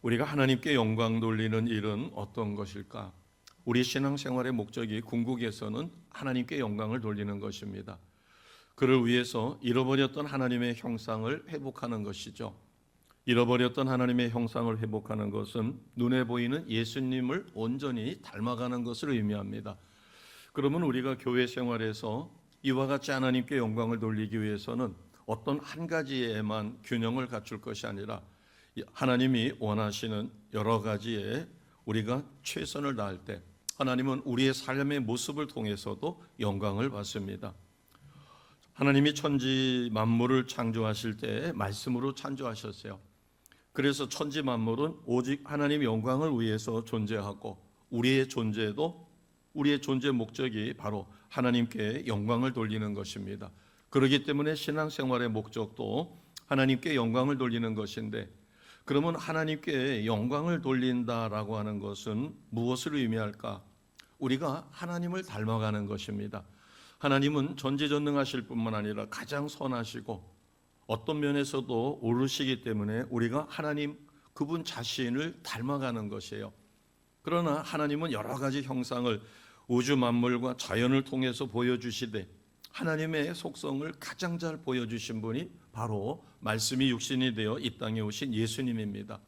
우리가 하나님께 영광 돌리는 일은 어떤 것일까? 우리 신앙생활의 목적이 궁극에서는 하나님께 영광을 돌리는 것입니다. 그를 위해서 잃어버렸던 하나님의 형상을 회복하는 것이죠. 잃어버렸던 하나님의 형상을 회복하는 것은 눈에 보이는 예수님을 온전히 닮아가는 것을 의미합니다. 그러면 우리가 교회 생활에서 이와 같이 하나님께 영광을 돌리기 위해서는 어떤 한 가지에만 균형을 갖출 것이 아니라 하나님이 원하시는 여러 가지에 우리가 최선을 다할 때 하나님은 우리의 삶의 모습을 통해서도 영광을 받습니다. 하나님이 천지 만물을 창조하실 때 말씀으로 창조하셨어요. 그래서 천지 만물은 오직 하나님 영광을 위해서 존재하고 우리의 존재도 우리의 존재 목적이 바로 하나님께 영광을 돌리는 것입니다. 그렇기 때문에 신앙생활의 목적도 하나님께 영광을 돌리는 것인데 그러면 하나님께 영광을 돌린다라고 하는 것은 무엇을 의미할까? 우리가 하나님을 닮아가는 것입니다. 하나님은 전지전능하실 뿐만 아니라 가장 선하시고 어떤 면에서도 오르시기 때문에 우리가 하나님 그분 자신을 닮아가는 것이에요. 그러나 하나님은 여러 가지 형상을 우주 만물과 자연을 통해서 보여주시되 하나님의 속성을 가장 잘 보여주신 분이 바로 말씀이 육신이 되어 이 땅에 오신 예수님입니다.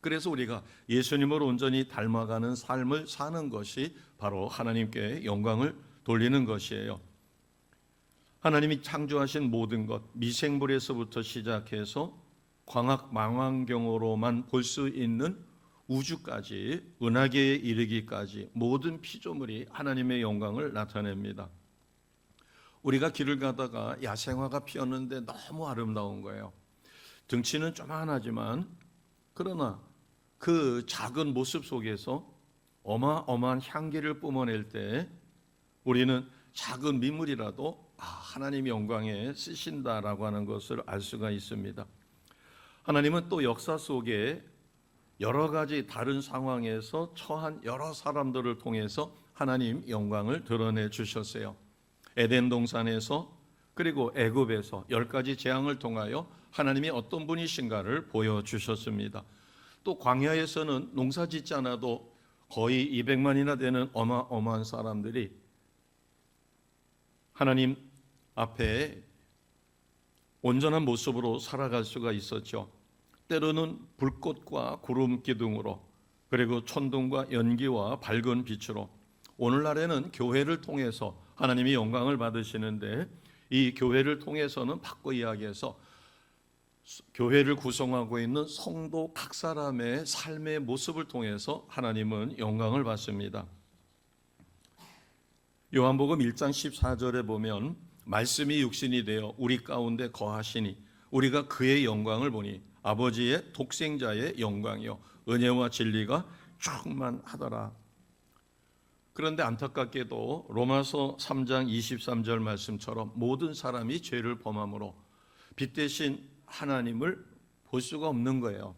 그래서 우리가 예수님을 온전히 닮아가는 삶을 사는 것이 바로 하나님께 영광을 돌리는 것이에요. 하나님이 창조하신 모든 것, 미생물에서부터 시작해서 광학 망원경으로만 볼 수 있는 우주까지 은하계에 이르기까지 모든 피조물이 하나님의 영광을 나타냅니다. 우리가 길을 가다가 야생화가 피었는데 너무 아름다운 거예요. 등치는 조만하지만 그러나 그 작은 모습 속에서 어마어마한 향기를 뿜어낼 때 우리는 작은 민물이라도 아, 하나님의 영광에 쓰신다라고 하는 것을 알 수가 있습니다. 하나님은 또 역사 속에 여러 가지 다른 상황에서 처한 여러 사람들을 통해서 하나님 영광을 드러내 주셨어요. 에덴 동산에서 그리고 애굽에서 열 가지 재앙을 통하여 하나님이 어떤 분이신가를 보여 주셨습니다. 또 광야에서는 농사 짓지 않아도 거의 200만이나 되는 어마어마한 사람들이 하나님 앞에 온전한 모습으로 살아갈 수가 있었죠. 때로는 불꽃과 구름 기둥으로 그리고 천둥과 연기와 밝은 빛으로 오늘날에는 교회를 통해서 하나님이 영광을 받으시는데 이 교회를 통해서는 바꿔 이야기해서 교회를 구성하고 있는 성도 각 사람의 삶의 모습을 통해서 하나님은 영광을 받습니다. 요한복음 1장 14절에 보면 말씀이 육신이 되어 우리 가운데 거하시니 우리가 그의 영광을 보니 아버지의 독생자의 영광이요 은혜와 진리가 충만하더라. 그런데 안타깝게도 로마서 3장 23절 말씀처럼 모든 사람이 죄를 범함으로 빛 대신 하나님을 볼 수가 없는 거예요.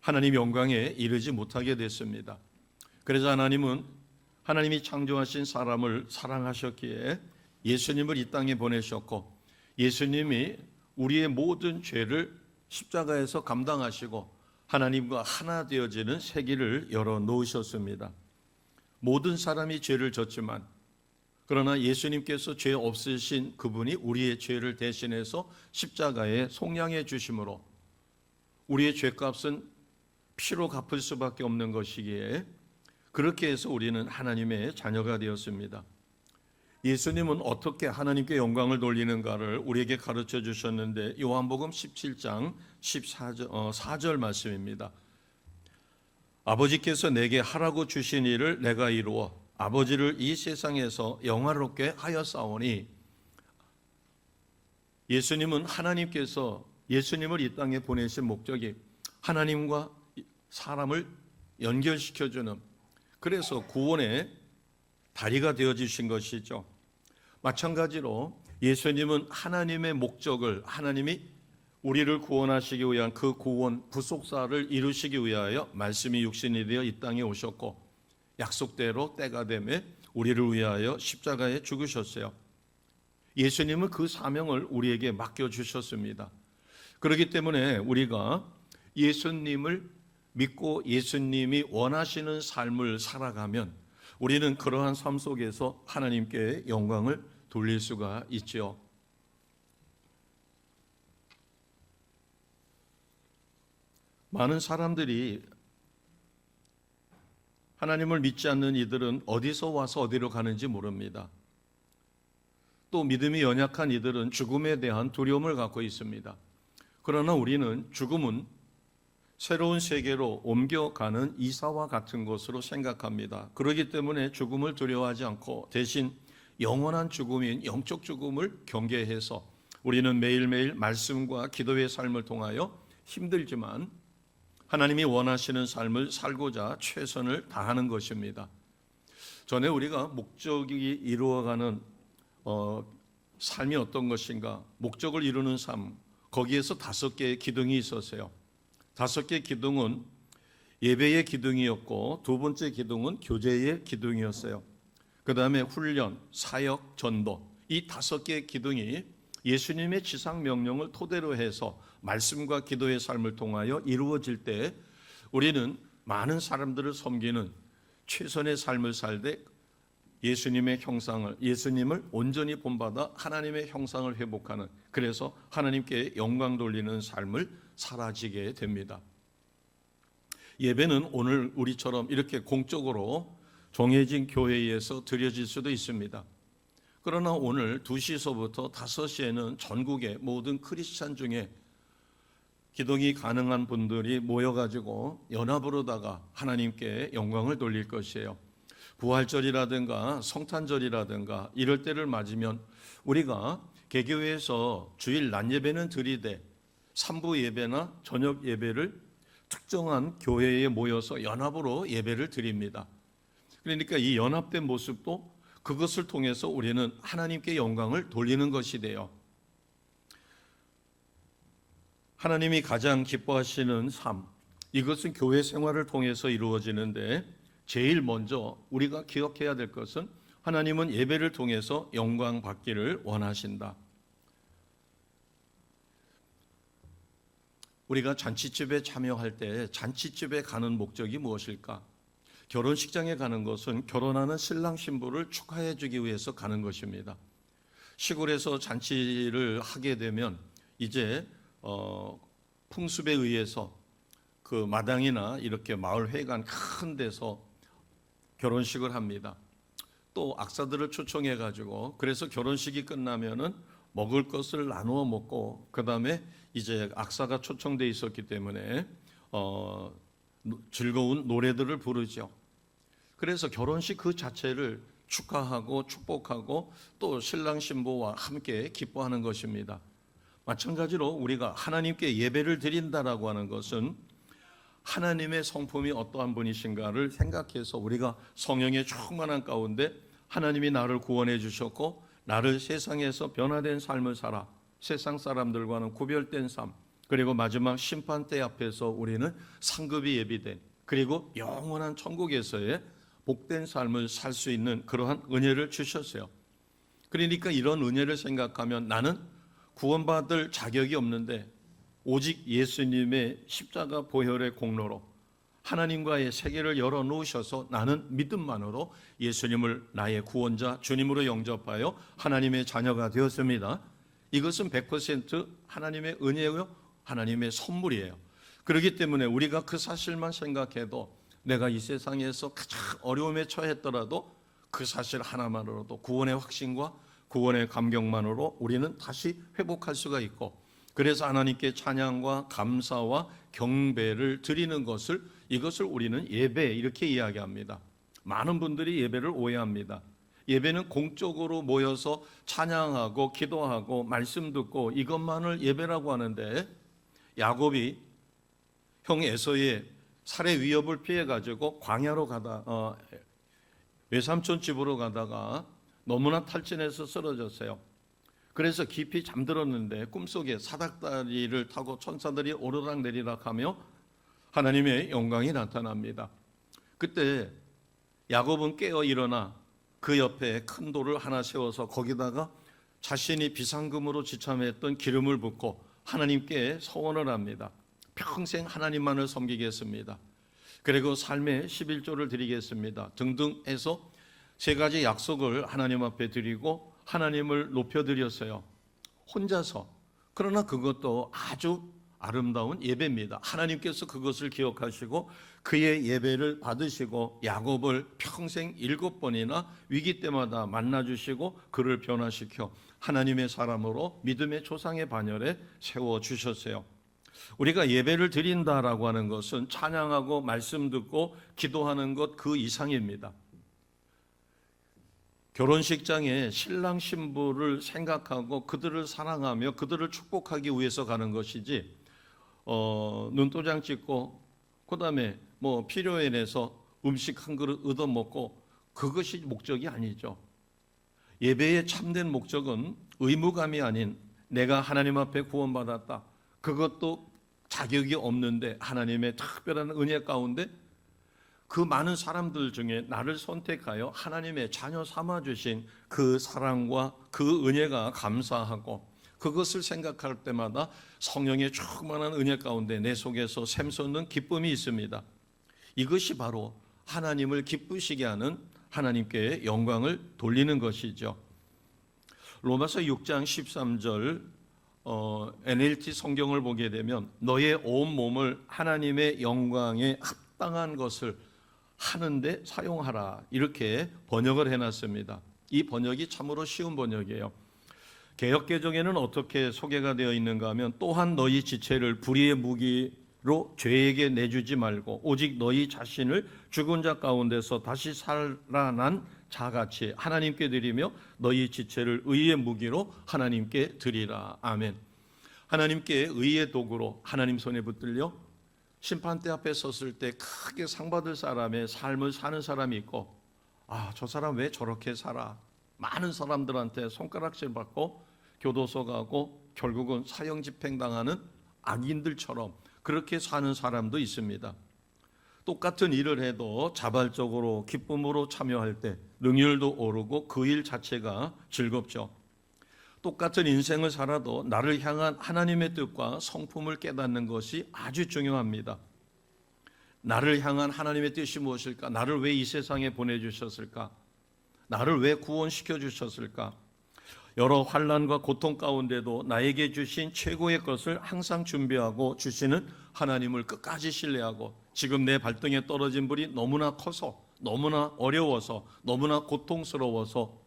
하나님 영광에 이르지 못하게 됐습니다. 그래서 하나님은 하나님이 창조하신 사람을 사랑하셨기에 예수님을 이 땅에 보내셨고 예수님이 우리의 모든 죄를 십자가에서 감당하시고 하나님과 하나 되어지는 세계를 열어 놓으셨습니다. 모든 사람이 죄를 졌지만 그러나 예수님께서 죄 없으신 그분이 우리의 죄를 대신해서 십자가에 속량해 주심으로 우리의 죄값은 피로 갚을 수밖에 없는 것이기에 그렇게 해서 우리는 하나님의 자녀가 되었습니다. 예수님은 어떻게 하나님께 영광을 돌리는가를 우리에게 가르쳐 주셨는데 요한복음 17장 14절 어, 4절 말씀입니다. 아버지께서 내게 하라고 주신 일을 내가 이루어 아버지를 이 세상에서 영화롭게 하였사오니 예수님은 하나님께서 예수님을 이 땅에 보내신 목적이 하나님과 사람을 연결시켜 주는 그래서 구원의 다리가 되어 주신 것이죠. 마찬가지로 예수님은 하나님의 목적을 하나님이 우리를 구원하시기 위한 그 구원 부속사를 이루시기 위하여 말씀이 육신이 되어 이 땅에 오셨고 약속대로 때가 되매 우리를 위하여 십자가에 죽으셨어요. 예수님은 그 사명을 우리에게 맡겨 주셨습니다. 그렇기 때문에 우리가 예수님을 믿고 예수님이 원하시는 삶을 살아가면 우리는 그러한 삶 속에서 하나님께 영광을 돌릴 수가 있지요. 많은 사람들이 하나님을 믿지 않는 이들은 어디서 와서 어디로 가는지 모릅니다. 또 믿음이 연약한 이들은 죽음에 대한 두려움을 갖고 있습니다. 그러나 우리는 죽음은 새로운 세계로 옮겨가는 이사와 같은 것으로 생각합니다. 그렇기 때문에 죽음을 두려워하지 않고 대신 영원한 죽음인 영적 죽음을 경계해서 우리는 매일매일 말씀과 기도의 삶을 통하여 힘들지만 하나님이 원하시는 삶을 살고자 최선을 다하는 것입니다. 전에 우리가 목적이 이루어가는 어, 삶이 어떤 것인가, 목적을 이루는 삶, 거기에서 다섯 개의 기둥이 있었어요. 다섯 개의 기둥은 예배의 기둥이었고 두 번째 기둥은 교제의 기둥이었어요. 그 다음에 훈련, 사역, 전도 이 다섯 개의 기둥이 예수님의 지상 명령을 토대로 해서 말씀과 기도의 삶을 통하여 이루어질 때 우리는 많은 사람들을 섬기는 최선의 삶을 살되 예수님의 형상을 예수님을 온전히 본받아 하나님의 형상을 회복하는 그래서 하나님께 영광 돌리는 삶을 사라지게 됩니다. 예배는 오늘 우리처럼 이렇게 공적으로 정해진 교회에서 드려질 수도 있습니다. 그러나 오늘 2시서부터 5시에는 전국의 모든 크리스찬 중에 기동이 가능한 분들이 모여가지고 연합으로다가 하나님께 영광을 돌릴 것이에요. 부활절이라든가 성탄절이라든가 이럴 때를 맞으면 우리가 개교회에서 주일 낮 예배는 드리되 3부 예배나 저녁 예배를 특정한 교회에 모여서 연합으로 예배를 드립니다. 그러니까 이 연합된 모습도 그것을 통해서 우리는 하나님께 영광을 돌리는 것이 돼요. 하나님이 가장 기뻐하시는 삶, 이것은 교회 생활을 통해서 이루어지는데 제일 먼저 우리가 기억해야 될 것은 하나님은 예배를 통해서 영광 받기를 원하신다. 우리가 잔치집에 참여할 때 잔치집에 가는 목적이 무엇일까? 결혼식장에 가는 것은 결혼하는 신랑 신부를 축하해 주기 위해서 가는 것입니다. 시골에서 잔치를 하게 되면 이제 어, 풍습에 의해서 그 마당이나 이렇게 마을 회관 큰 데서 결혼식을 합니다. 또 악사들을 초청해 가지고 그래서 결혼식이 끝나면은 먹을 것을 나누어 먹고 그다음에 이제 악사가 초청돼 있었기 때문에 어, 즐거운 노래들을 부르죠. 그래서 결혼식 그 자체를 축하하고 축복하고 또 신랑 신부와 함께 기뻐하는 것입니다. 마찬가지로 우리가 하나님께 예배를 드린다라고 하는 것은 하나님의 성품이 어떠한 분이신가를 생각해서 우리가 성령의 충만한 가운데 하나님이 나를 구원해 주셨고 나를 세상에서 변화된 삶을 살아 세상 사람들과는 구별된 삶 그리고 마지막 심판대 앞에서 우리는 상급이 예비된 그리고 영원한 천국에서의 복된 삶을 살 수 있는 그러한 은혜를 주셨어요. 그러니까 이런 은혜를 생각하면 나는 구원받을 자격이 없는데 오직 예수님의 십자가 보혈의 공로로 하나님과의 세계를 열어 놓으셔서 나는 믿음만으로 예수님을 나의 구원자 주님으로 영접하여 하나님의 자녀가 되었습니다. 이것은 100% 하나님의 은혜요, 하나님의 선물이에요. 그렇기 때문에 우리가 그 사실만 생각해도 내가 이 세상에서 가장 어려움에 처했더라도 그 사실 하나만으로도 구원의 확신과 구원의 감격만으로 우리는 다시 회복할 수가 있고 그래서 하나님께 찬양과 감사와 경배를 드리는 것을 이것을 우리는 예배 이렇게 이야기합니다. 많은 분들이 예배를 오해합니다. 예배는 공적으로 모여서 찬양하고 기도하고 말씀 듣고 이것만을 예배라고 하는데 야곱이 형 에서의 살해 위협을 피해 가지고 광야로 가다 어, 외삼촌 집으로 가다가 너무나 탈진해서 쓰러졌어요. 그래서 깊이 잠들었는데 꿈속에 사닥다리를 타고 천사들이 오르락 내리락 하며 하나님의 영광이 나타납니다. 그때 야곱은 깨어 일어나 그 옆에 큰 돌을 하나 세워서 거기다가 자신이 비상금으로 지참했던 기름을 붓고 하나님께 서원을 합니다. 평생 하나님만을 섬기겠습니다. 그리고 삶의 11조를 드리겠습니다. 등등 해서 세 가지 약속을 하나님 앞에 드리고 하나님을 높여 드렸어요. 혼자서. 그러나 그것도 아주 아름다운 예배입니다. 하나님께서 그것을 기억하시고 그의 예배를 받으시고 야곱을 평생 일곱 번이나 위기 때마다 만나 주시고 그를 변화시켜 하나님의 사람으로 믿음의 조상의 반열에 세워 주셨어요. 우리가 예배를 드린다라고 하는 것은 찬양하고 말씀 듣고 기도하는 것 그 이상입니다. 결혼식장에 신랑 신부를 생각하고 그들을 사랑하며 그들을 축복하기 위해서 가는 것이지 어, 눈도장 찍고 그다음에 뭐 필요에 내서 음식 한 그릇 얻어 먹고 그것이 목적이 아니죠. 예배의 참된 목적은 의무감이 아닌 내가 하나님 앞에 구원받았다. 그것도 자격이 없는데 하나님의 특별한 은혜 가운데 그 많은 사람들 중에 나를 선택하여 하나님의 자녀 삼아 주신 그 사랑과 그 은혜가 감사하고 그것을 생각할 때마다 성령의 충만한 은혜 가운데 내 속에서 샘솟는 기쁨이 있습니다. 이것이 바로 하나님을 기쁘시게 하는 하나님께 영광을 돌리는 것이죠. 로마서 6장 13절 어, NLT 성경을 보게 되면 너의 온 몸을 하나님의 영광에 합당한 것을 하는데 사용하라 이렇게 번역을 해놨습니다. 이 번역이 참으로 쉬운 번역이에요. 개혁 개정에는 어떻게 소개가 되어 있는가 하면 또한 너희 지체를 불의의 무기로 죄에게 내주지 말고 오직 너희 자신을 죽은 자 가운데서 다시 살아난 자같이 하나님께 드리며 너희 지체를 의의 무기로 하나님께 드리라 아멘. 하나님께 의의 도구로 하나님 손에 붙들려 심판대 앞에 섰을 때 크게 상 받을 사람의 삶을 사는 사람이 있고 아 저 사람 왜 저렇게 살아 많은 사람들한테 손가락질 받고 교도소 가고 결국은 사형 집행 당하는 악인들처럼 그렇게 사는 사람도 있습니다. 똑같은 일을 해도 자발적으로 기쁨으로 참여할 때 능률도 오르고 그 일 자체가 즐겁죠. 똑같은 인생을 살아도 나를 향한 하나님의 뜻과 성품을 깨닫는 것이 아주 중요합니다. 나를 향한 하나님의 뜻이 무엇일까? 나를 왜 이 세상에 보내주셨을까? 나를 왜 구원시켜 주셨을까? 여러 환란과 고통 가운데도 나에게 주신 최고의 것을 항상 준비하고 주시는 하나님을 끝까지 신뢰하고 지금 내 발등에 떨어진 불이 너무나 커서 너무나 어려워서 너무나 고통스러워서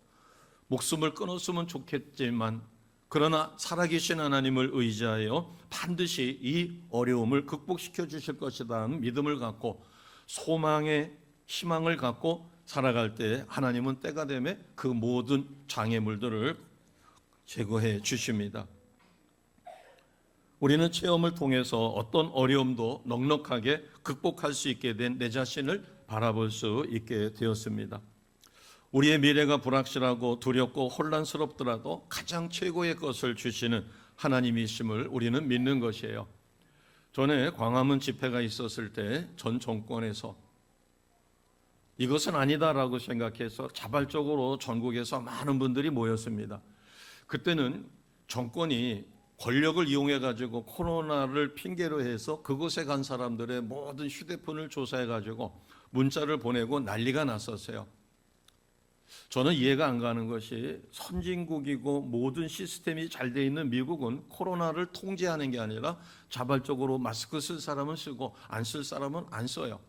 목숨을 끊었으면 좋겠지만 그러나 살아계신 하나님을 의지하여 반드시 이 어려움을 극복시켜 주실 것이라는 믿음을 갖고 소망의 희망을 갖고 살아갈 때 하나님은 때가 되면 그 모든 장애물들을 제거해 주십니다. 우리는 체험을 통해서 어떤 어려움도 넉넉하게 극복할 수 있게 된 내 자신을 바라볼 수 있게 되었습니다. 우리의 미래가 불확실하고 두렵고 혼란스럽더라도 가장 최고의 것을 주시는 하나님이심을 우리는 믿는 것이에요. 전에 광화문 집회가 있었을 때 전 정권에서 이것은 아니다라고 생각해서 자발적으로 전국에서 많은 분들이 모였습니다. 그때는 정권이 권력을 이용해 가지고 코로나를 핑계로 해서 그곳에 간 사람들의 모든 휴대폰을 조사해 가지고 문자를 보내고 난리가 났었어요. 저는 이해가 안 가는 것이 선진국이고 모든 시스템이 잘 돼 있는 미국은 코로나를 통제하는 게 아니라 자발적으로 마스크 쓸 사람은 쓰고 안 쓸 사람은 안 써요.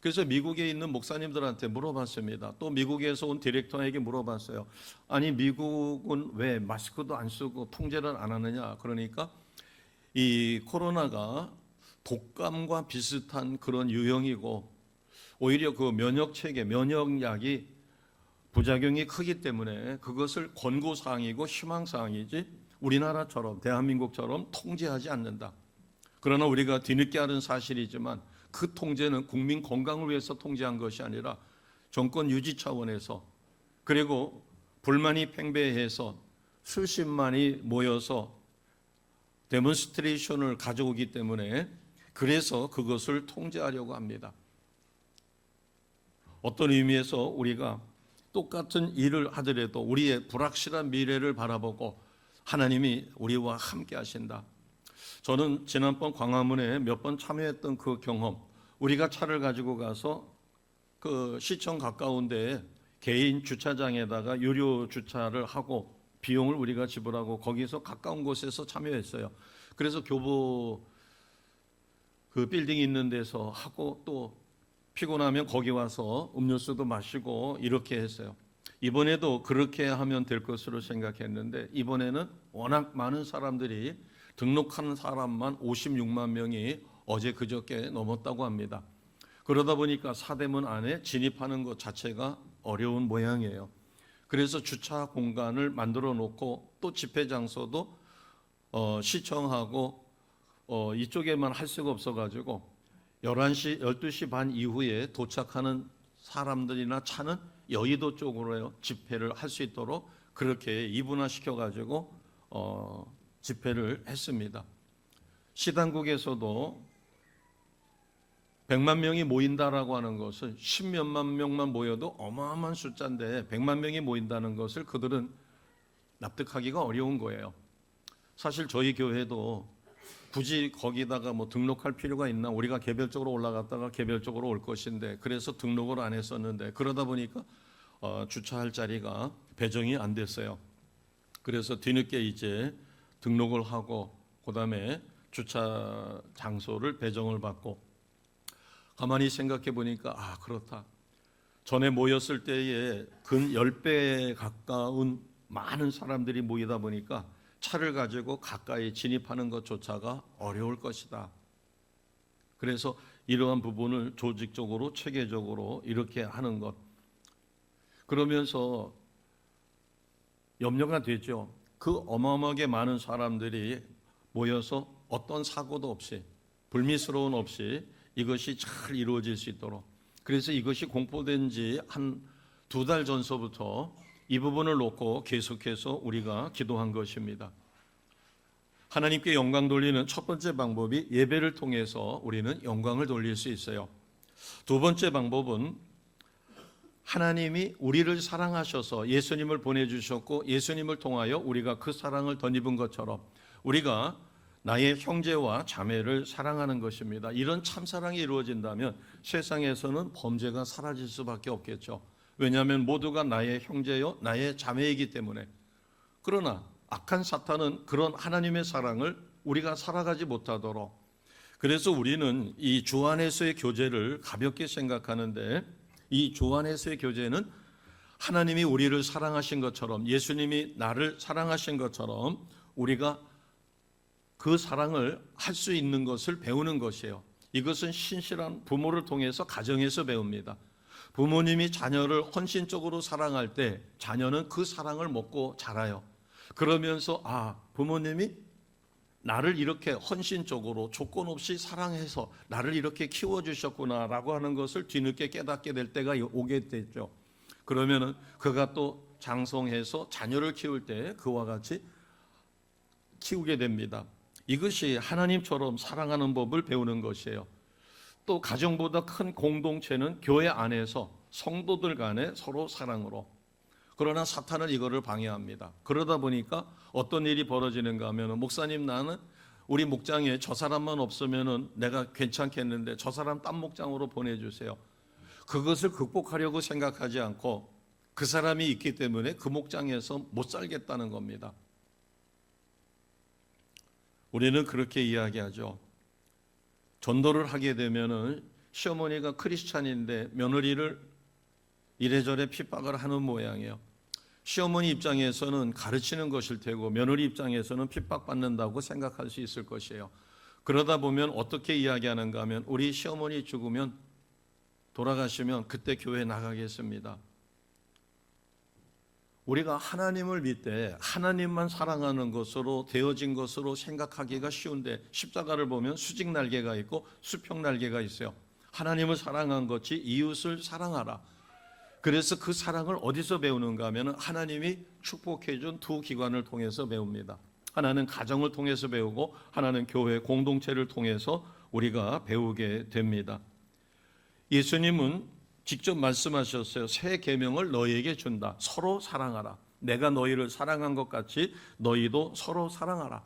그래서 미국에 있는 목사님들한테 물어봤습니다. 또 미국에서 온 디렉터에게 물어봤어요. 아니 미국은 왜 마스크도 안 쓰고 통제를 안 하느냐? 그러니까 이 코로나가 독감과 비슷한 그런 유형이고 오히려 그 면역 체계, 면역약이 부작용이 크기 때문에 그것을 권고 사항이고 희망 사항이지 우리나라처럼 대한민국처럼 통제하지 않는다. 그러나 우리가 뒤늦게 아는 사실이지만 그 통제는 국민 건강을 위해서 통제한 것이 아니라 정권 유지 차원에서 그리고 불만이 팽배해서 수십만이 모여서 데몬스트레이션을 가져오기 때문에 그래서 그것을 통제하려고 합니다. 어떤 의미에서 우리가 똑같은 일을 하더라도 우리의 불확실한 미래를 바라보고 하나님이 우리와 함께 하신다. 저는 지난번 광화문에 몇 번 참여했던 그 경험, 우리가 차를 가지고 가서 그 시청 가까운데 개인 주차장에다가 유료 주차를 하고 비용을 우리가 지불하고 거기서 가까운 곳에서 참여했어요. 그래서 교보 그 빌딩 있는 데서 하고 또 피곤하면 거기 와서 음료수도 마시고 이렇게 했어요. 이번에도 그렇게 하면 될 것으로 생각했는데 이번에는 워낙 많은 사람들이 등록하는 사람만 56만 명이 어제 그저께 넘었다고 합니다. 그러다 보니까 사대문 안에 진입하는 것 자체가 어려운 모양이에요. 그래서 주차 공간을 만들어 놓고 또 집회 장소도 어, 시청하고 어, 이쪽에만 할 수가 없어 가지고 11시 12시 반 이후에 도착하는 사람들이나 차는 여의도 쪽으로 집회를 할 수 있도록 그렇게 이분화 시켜 가지고 어, 집회를 했습니다. 시당국에서도 100만 명이 모인다라고 하는 것은 10몇만 명만 모여도 어마어마한 숫자인데 100만 명이 모인다는 것을 그들은 납득하기가 어려운 거예요. 사실 저희 교회도 굳이 거기다가 뭐 등록할 필요가 있나 우리가 개별적으로 올라갔다가 개별적으로 올 것인데 그래서 등록을 안 했었는데 그러다 보니까 어, 주차할 자리가 배정이 안 됐어요. 그래서 뒤늦게 이제 등록을 하고 그다음에 주차 장소를 배정을 받고 가만히 생각해 보니까 아 그렇다. 전에 모였을 때에 근 10배 가까운 많은 사람들이 모이다 보니까 차를 가지고 가까이 진입하는 것조차가 어려울 것이다. 그래서 이러한 부분을 조직적으로 체계적으로 이렇게 하는 것 그러면서 염려가 되죠. 그 어마어마하게 많은 사람들이 모여서 어떤 사고도 없이 불미스러운 없이 이것이 잘 이루어질 수 있도록 그래서 이것이 공포된 지 한 두 달 전서부터 이 부분을 놓고 계속해서 우리가 기도한 것입니다. 하나님께 영광 돌리는 첫 번째 방법이 예배를 통해서 우리는 영광을 돌릴 수 있어요. 두 번째 방법은 하나님이 우리를 사랑하셔서 예수님을 보내주셨고 예수님을 통하여 우리가 그 사랑을 덧입은 것처럼 우리가 나의 형제와 자매를 사랑하는 것입니다. 이런 참사랑이 이루어진다면 세상에서는 범죄가 사라질 수밖에 없겠죠. 왜냐하면 모두가 나의 형제요, 나의 자매이기 때문에. 그러나 악한 사탄은 그런 하나님의 사랑을 우리가 살아가지 못하도록 그래서 우리는 이 주 안에서의 교제를 가볍게 생각하는데 이 주 안에서의 교제는 하나님이 우리를 사랑하신 것처럼 예수님이 나를 사랑하신 것처럼 우리가 그 사랑을 할 수 있는 것을 배우는 것이에요. 이것은 신실한 부모를 통해서 가정에서 배웁니다. 부모님이 자녀를 헌신적으로 사랑할 때 자녀는 그 사랑을 먹고 자라요. 그러면서 아, 부모님이 나를 이렇게 헌신적으로 조건 없이 사랑해서 나를 이렇게 키워 주셨구나라고 하는 것을 뒤늦게 깨닫게 될 때가 오게 됐죠. 그러면은 그가 또 장성해서 자녀를 키울 때 그와 같이 키우게 됩니다. 이것이 하나님처럼 사랑하는 법을 배우는 것이에요. 또 가정보다 큰 공동체는 교회 안에서 성도들 간에 서로 사랑으로 그러나 사탄은 이거를 방해합니다. 그러다 보니까 어떤 일이 벌어지는가 하면 목사님 나는 우리 목장에 저 사람만 없으면은 내가 괜찮겠는데 저 사람 딴 목장으로 보내주세요. 그것을 극복하려고 생각하지 않고 그 사람이 있기 때문에 그 목장에서 못 살겠다는 겁니다. 우리는 그렇게 이야기하죠. 전도를 하게 되면은 시어머니가 크리스찬인데 며느리를 이래저래 핍박을 하는 모양이에요. 시어머니 입장에서는 가르치는 것일 테고 며느리 입장에서는 핍박받는다고 생각할 수 있을 것이에요. 그러다 보면 어떻게 이야기하는가 하면 우리 시어머니 죽으면 돌아가시면 그때 교회 나가겠습니다. 우리가 하나님을 믿되 하나님만 사랑하는 것으로 되어진 것으로 생각하기가 쉬운데 십자가를 보면 수직 날개가 있고 수평 날개가 있어요. 하나님을 사랑한 것이 이웃을 사랑하라. 그래서 그 사랑을 어디서 배우는가 하면 하나님이 축복해 준 두 기관을 통해서 배웁니다. 하나는 가정을 통해서 배우고 하나는 교회 공동체를 통해서 우리가 배우게 됩니다. 예수님은 직접 말씀하셨어요. 새 계명을 너희에게 준다. 서로 사랑하라. 내가 너희를 사랑한 것 같이 너희도 서로 사랑하라.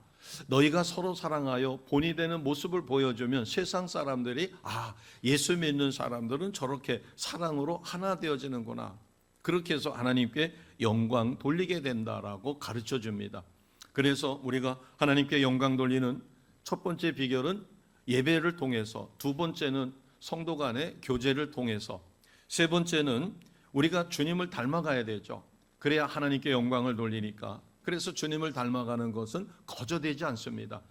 너희가 서로 사랑하여 본이 되는 모습을 보여주면 세상 사람들이 아 예수 믿는 사람들은 저렇게 사랑으로 하나 되어지는구나 그렇게 해서 하나님께 영광 돌리게 된다라고 가르쳐 줍니다. 그래서 우리가 하나님께 영광 돌리는 첫 번째 비결은 예배를 통해서 두 번째는 성도 간의 교제를 통해서 세 번째는 우리가 주님을 닮아가야 되죠. 그래야 하나님께 영광을 돌리니까. 그래서 주님을 닮아가는 것은 거저되지 않습니다.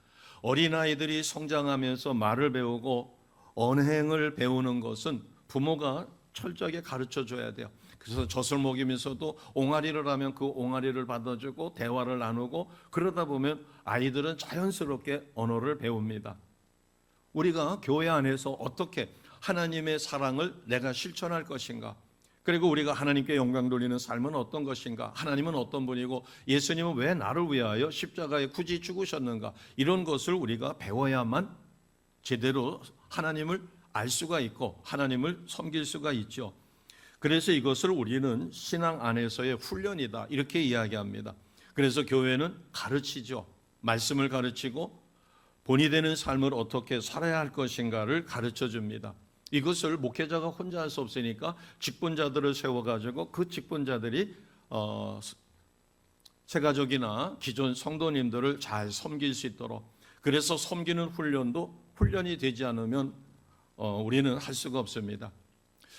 어린아이들이 성장하면서 말을 배우고 언행을 배우는 것은 부모가 철저하게 가르쳐 줘야 돼요. 그래서 젖을 먹이면서도 옹알이를 하면 그 옹알이를 받아주고 대화를 나누고 그러다 보면 아이들은 자연스럽게 언어를 배웁니다. 우리가 교회 안에서 어떻게 하나님의 사랑을 내가 실천할 것인가? 그리고 우리가 하나님께 영광 돌리는 삶은 어떤 것인가? 하나님은 어떤 분이고 예수님은 왜 나를 위하여 십자가에 굳이 죽으셨는가? 이런 것을 우리가 배워야만 제대로 하나님을 알 수가 있고 하나님을 섬길 수가 있죠. 그래서 이것을 우리는 신앙 안에서의 훈련이다. 이렇게 이야기합니다. 그래서 교회는 가르치죠. 말씀을 가르치고 본이 되는 삶을 어떻게 살아야 할 것인가를 가르쳐 줍니다. 이것을 목회자가 혼자 할 수 없으니까 직분자들을 세워가지고 그 직분자들이 어, 세가족이나 기존 성도님들을 잘 섬길 수 있도록 그래서 섬기는 훈련도 훈련이 되지 않으면 어, 우리는 할 수가 없습니다.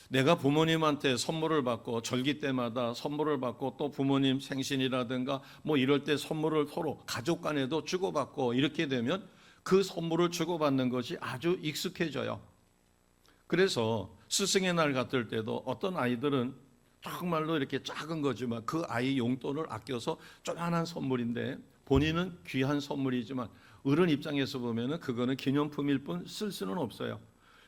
내가 부모님한테 선물을 받고 절기 때마다 선물을 받고 또 부모님 생신이라든가 뭐 이럴 때 선물을 서로 가족 간에도 주고받고 이렇게 되면 그 선물을 주고받는 것이 아주 익숙해져요. 그래서 스승의 날 같을 때도 어떤 아이들은 정말로 이렇게 작은 거지만 그 아이 용돈을 아껴서 조그만한 선물인데 본인은 귀한 선물이지만 어른 입장에서 보면은 그거는 기념품일 뿐 쓸 수는 없어요.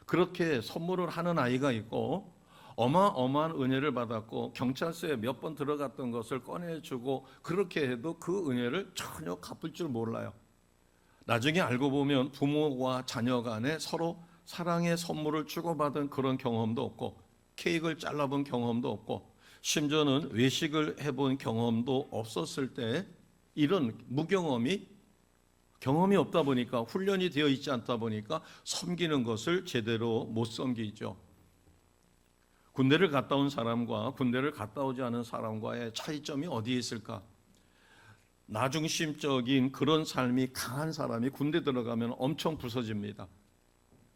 그렇게 선물을 하는 아이가 있고 어마어마한 은혜를 받았고 경찰서에 몇 번 들어갔던 것을 꺼내주고 그렇게 해도 그 은혜를 전혀 갚을 줄 몰라요. 나중에 알고 보면 부모와 자녀 간에 서로 사랑의 선물을 주고받은 그런 경험도 없고 케이크를 잘라본 경험도 없고 심지어는 외식을 해본 경험도 없었을 때 이런 무경험이 경험이 없다 보니까 훈련이 되어 있지 않다 보니까 섬기는 것을 제대로 못 섬기죠. 군대를 갔다 온 사람과 군대를 갔다 오지 않은 사람과의 차이점이 어디에 있을까? 나중심적인 그런 삶이 강한 사람이 군대 들어가면 엄청 부서집니다.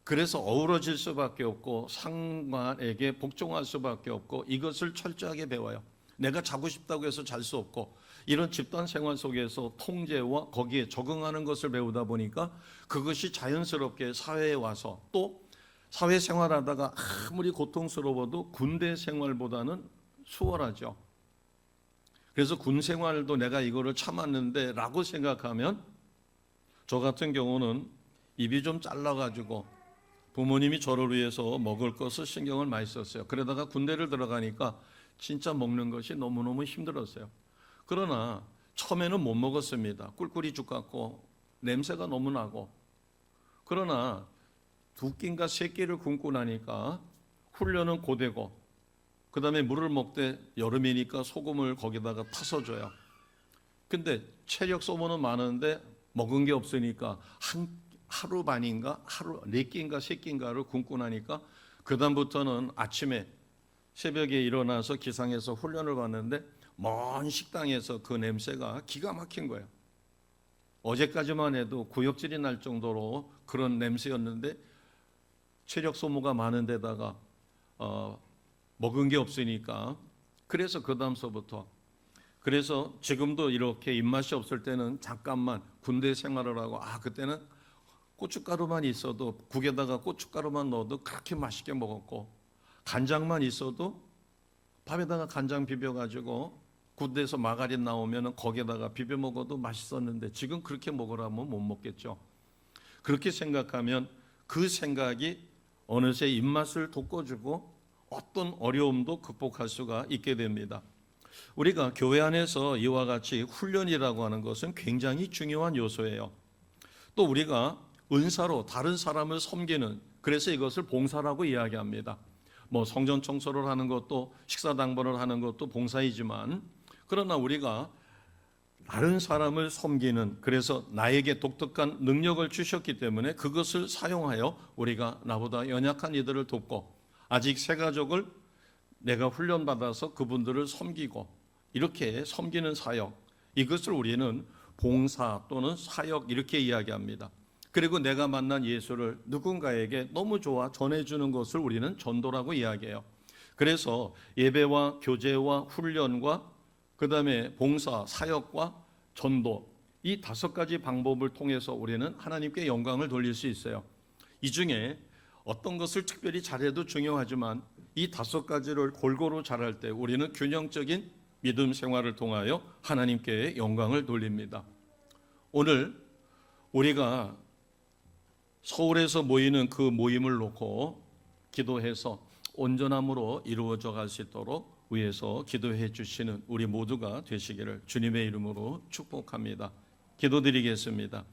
그래서 어우러질 수밖에 없고 상관에게 복종할 수밖에 없고 이것을 철저하게 배워요. 내가 자고 싶다고 해서 잘 수 없고 이런 집단 생활 속에서 통제와 거기에 적응하는 것을 배우다 보니까 그것이 자연스럽게 사회에 와서 또 사회 생활하다가 아무리 고통스러워도 군대 생활보다는 수월하죠. 그래서 군 생활도 내가 이거를 참았는데라고 생각하면 저 같은 경우는 입이 좀 잘라가지고 부모님이 저를 위해서 먹을 것을 신경을 많이 썼어요. 그러다가 군대를 들어가니까 진짜 먹는 것이 너무너무 힘들었어요. 그러나 처음에는 못 먹었습니다. 꿀꿀이 죽 같고 냄새가 너무 나고 그러나 두 끼인가 세 끼를 굶고 나니까 훈련은 고되고 그 다음에 물을 먹되 여름이니까 소금을 거기다가 타서 줘요. 근데 체력 소모는 많은데 먹은 게 없으니까 한 하루 반인가 하루 네 끼인가 세 끼인가를 굶고 나니까 그 다음부터는 아침에 새벽에 일어나서 기상해서 훈련을 받는데 먼 식당에서 그 냄새가 기가 막힌 거예요. 어제까지만 해도 구역질이 날 정도로 그런 냄새였는데 체력 소모가 많은 데다가 어, 먹은 게 없으니까 그래서 그 다음서부터 그래서 지금도 이렇게 입맛이 없을 때는 잠깐만 군대 생활을 하고 아 그때는 고춧가루만 있어도 국에다가 고춧가루만 넣어도 그렇게 맛있게 먹었고 간장만 있어도 밥에다가 간장 비벼 가지고 군대에서 마가린 나오면은 거기에다가 비벼 먹어도 맛있었는데 지금 그렇게 먹으라면 못 먹겠죠. 그렇게 생각하면 그 생각이 어느새 입맛을 돋궈주고 어떤 어려움도 극복할 수가 있게 됩니다. 우리가 교회 안에서 이와 같이 훈련이라고 하는 것은 굉장히 중요한 요소예요. 또 우리가 은사로 다른 사람을 섬기는 그래서 이것을 봉사라고 이야기합니다. 뭐 성전 청소를 하는 것도 식사 당번을 하는 것도 봉사이지만 그러나 우리가 다른 사람을 섬기는 그래서 나에게 독특한 능력을 주셨기 때문에 그것을 사용하여 우리가 나보다 연약한 이들을 돕고 아직 새 가족을 내가 훈련받아서 그분들을 섬기고 이렇게 섬기는 사역 이것을 우리는 봉사 또는 사역 이렇게 이야기합니다. 그리고 내가 만난 예수를 누군가에게 너무 좋아 전해주는 것을 우리는 전도라고 이야기해요. 그래서 예배와 교제와 훈련과 그 다음에 봉사, 사역과 전도 이 다섯 가지 방법을 통해서 우리는 하나님께 영광을 돌릴 수 있어요. 이 중에 어떤 것을 특별히 잘해도 중요하지만 이 다섯 가지를 골고루 잘할 때 우리는 균형적인 믿음 생활을 통하여 하나님께 영광을 돌립니다. 오늘 우리가 서울에서 모이는 그 모임을 놓고 기도해서 온전함으로 이루어져 갈 수 있도록 위에서 기도해 주시는 우리 모두가 되시기를 주님의 이름으로 축복합니다. 기도드리겠습니다.